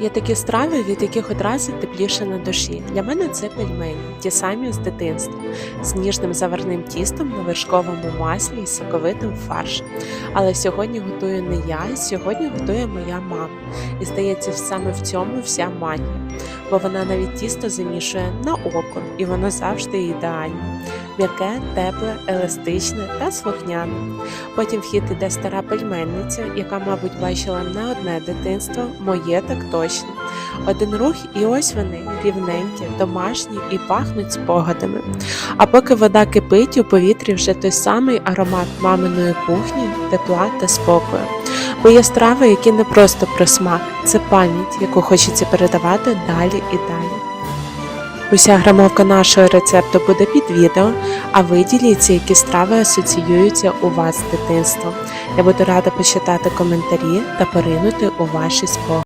Є такі страви, від яких одразу тепліше на душі. Для мене це пельмені, ті самі з дитинства, з ніжним заварним тістом на вершковому маслі і соковитим фаршем. Але сьогодні готую не я, сьогодні готує моя мама. І здається, саме в цьому вся магія. Бо вона навіть тісто замішує на око, і воно завжди ідеальне. М'яке, тепле, еластичне та слухняне. Потім в хід іде стара пельменниця, яка, мабуть, бачила не одне дитинство, моє так точно. Один рух, і ось вони рівненькі, домашні і пахнуть спогадами. А поки вода кипить, у повітрі вже той самий аромат маминої кухні, тепла та спокою. Бо є страви, які не просто про смак, це пам'ять, яку хочеться передавати далі і далі. Уся грамовка нашого рецепту буде під відео, а ви діліться, які страви асоціюються у вас з дитинством. Я буду рада почитати коментарі та поринути у ваші спогади.